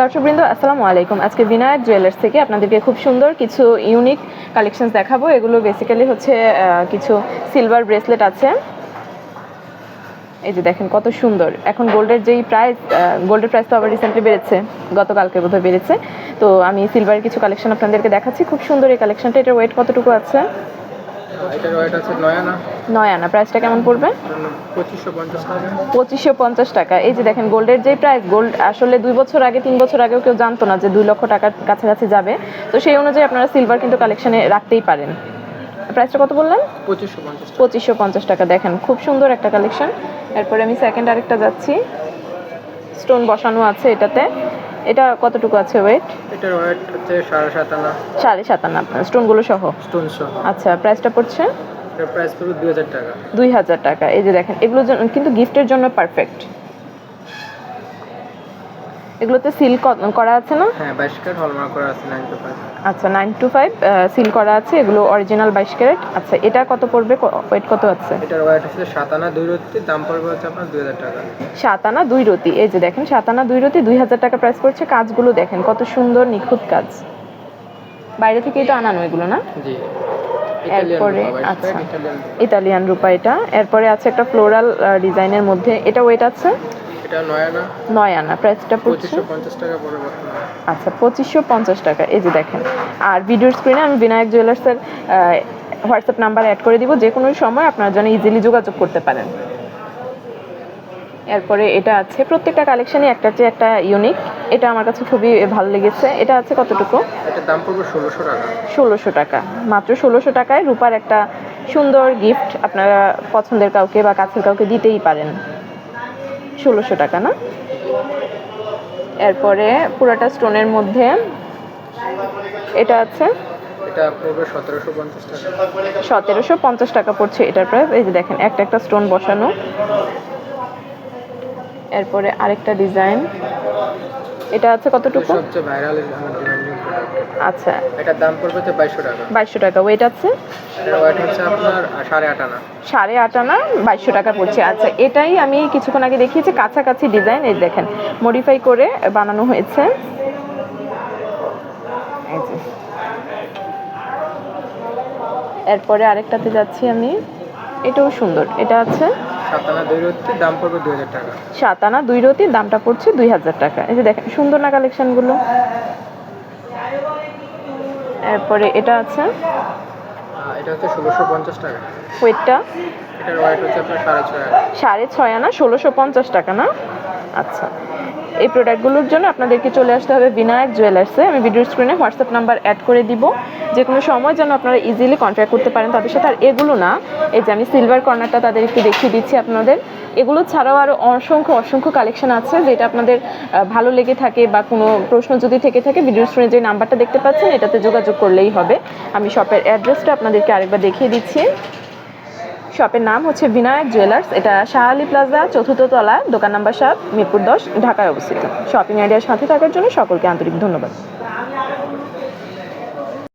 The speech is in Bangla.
দর্শকবৃন্দ, আসসালামু আলাইকুম। আজকে বিনায়ক জুয়েলার্স থেকে আপনাদেরকে খুব সুন্দর কিছু ইউনিক কালেকশনস দেখাবো। এগুলো বেসিক্যালি হচ্ছে কিছু সিলভার ব্রেসলেট আছে। এই যে দেখেন কত সুন্দর। এখন গোল্ডের যেই প্রাইস গোল্ডের প্রাইস তো আবার রিসেন্টলি বেড়েছে। গতকালকে বোধহয় বেড়েছে। তো আমি সিলভারের কিছু কালেকশন আপনাদেরকে দেখাচ্ছি। খুব সুন্দর এই কালেকশনটা এটার ওয়েট কতটুকু আছে? এটার ওয়েট আছে নয় আনা প্রাইসটা কেমন পড়বে? পঁচিশশো পঞ্চাশ টাকা। এই যে দেখেন গোল্ডের যে প্রাইস গোল্ড আসলে দুই বছর আগে তিন বছর আগেও কেউ জানতো না যে দুই লক্ষ টাকার কাছাকাছি যাবে। তো সেই অনুযায়ী আপনারা সিলভার কিন্তু কালেকশনে রাখতেই পারেন। প্রাইসটা কত বললেন? পঁচিশশো পঞ্চাশ টাকা। দেখেন খুব সুন্দর একটা কালেকশন এরপরে আমি সেকেন্ড আরেকটা যাচ্ছি। স্টোন বসানো আছে এটাতে। এটা কতটুকু আছে ওয়েট এটার ওয়েট হচ্ছে সাড়ে সাত আনা। সাড়ে সাতান্ন আপনার স্টোনগুলো সহ? স্টোন সহ। আচ্ছা প্রাইসটা পড়ছে? প্রাইস পড়বে দুই হাজার টাকা। দুই হাজার টাকা। এই যে দেখেন এগুলো কিন্তু গিফটের জন্য পারফেক্ট এগুলোতে সিল করা আছে না? হ্যাঁ বাইশ ক্যারেট হলমার্ক করা আছে নাইন টু ফাইভ আচ্ছা নাইন টু ফাইভ সিল করা আছে এগুলো অরিজিনাল বাইশ ক্যারেট। আচ্ছা এটা কত পড়বে? ওয়েট কত আছে? এটার ওয়েট হচ্ছে সাত আনা দুই রত্তি দাম পড়বে হচ্ছে আপনার দুই হাজার টাকা। সাত আনা দুই রতি এই যে দেখেন সাত আনা দুই রতি দুই হাজার টাকা প্রাইস পড়ছে। কাজগুলো দেখেন কত সুন্দর নিখুঁত কাজ। বাইরে থেকেই তো আনানো এগুলো না? জি। এরপরে, আচ্ছা। ইতালিয়ান রূপা। এটা। এরপরে আছে একটা ফ্লোরাল ডিজাইনের মধ্যে। এটা ওয়েট আছে? এটা নয় আনা নয় আনা প্রাইসটা পড়ছে। পঁচিশশো পঞ্চাশ টাকা পড়বে বর্তমানে। আচ্ছা পঁচিশশো পঞ্চাশ টাকা এই যে দেখেন। আর ভিডিওর স্ক্রিনে আমি বিনায়ক জুয়েলার্সের হোয়াটসঅ্যাপ নাম্বার অ্যাড করে দিব যে কোনো সময় আপনার জন্য ইজিলি যোগাযোগ করতে পারেন। এরপরে এটা আছে প্রত্যেকটা কালেকশনই একটা চেয়ে একটা ইউনিক এটা আমার কাছে খুবই ভালো লেগেছে। এটা আছে কতটুকু? দাম পড়বে ষোলোশো টাকা। ষোলোশো টাকা। মাত্র ষোলোশো টাকায় রূপার একটা সুন্দর গিফট আপনারা পছন্দের কাউকে বা কাছের কাউকে দিতেই পারেন। ষোলোশো টাকা না? এরপরে পুরাটা স্টোনের মধ্যে এটা আছে। সতেরোশো পঞ্চাশ টাকা। পড়ছে এটার প্রাইস এই যে দেখেন একটা একটা স্টোন বসানো। এরপরে আরেকটা ডিজাইন। এটা আছে কতটুকু? আচ্ছা। এটার দাম পড়বে হচ্ছে বাইশশো টাকা। বাইশশো টাকা। ওয়েট আছে? ওয়েট হচ্ছে আপনার সাড়ে আট আনা। বাইশশো টাকা পড়ছে। আচ্ছা এটাই আমি কিছুক্ষণ আগে দেখিয়েছি কাছাকাছি ডিজাইন এই দেখেন মডিফাই করে বানানো হয়েছে। এরপরে আরেকটাতে যাচ্ছি আমি। এটাও সুন্দর। এটা আছে? সাত আনা দুই দাম পড়বে দুই হাজার টাকা। সাত দুই রতির দামটা পড়ছে দুই হাজার টাকা। এই যে দেখেন সুন্দর না কালেকশনগুলো এরপরে এটা আছে। এটা হচ্ছে ষোলোশো পঞ্চাশ টাকা। ওয়েটটা? এটার ওয়েট হচ্ছে আপনার সাড়ে ছয় আনা। সাড়ে ছয় আনা ষোলোশো পঞ্চাশ টাকা না? আচ্ছা। এই প্রোডাক্টগুলোর জন্য আপনাদেরকে চলে আসতে হবে বিনায়ক জুয়েলার্সে আমি ভিডিও স্ক্রিনে হোয়াটসঅ্যাপ নাম্বার অ্যাড করে দিব। যে কোনো সময় যেন আপনারা ইজিলি কন্ট্যাক্ট করতে পারেন। তাদের সাথে আর এগুলো না এই যে আমি সিলভার কর্নারটা তাদের একটু দেখিয়ে দিচ্ছি আপনাদের। এগুলো ছাড়াও আরও অসংখ্য অসংখ্য কালেকশন আছে যেটা আপনাদের ভালো লেগে থাকে বা কোনো প্রশ্ন যদি থেকে থাকে ভিডিও স্ক্রিনে যে নাম্বারটা দেখতে পাচ্ছেন, এটাতে যোগাযোগ করলেই হবে। আমি শপের অ্যাড্রেসটা আপনাদেরকে আরেকবার দেখিয়ে দিচ্ছি। শপের নাম হচ্ছে বিনায়ক জুয়েলার্স এটা শাহ আলী প্লাজা চতুর্থ তলা, দোকান নাম্বার সাত, মিরপুর দশ, ঢাকায় অবস্থিত। শপিং আইডিয়ার সাথে থাকার জন্য সকলকে আন্তরিক ধন্যবাদ।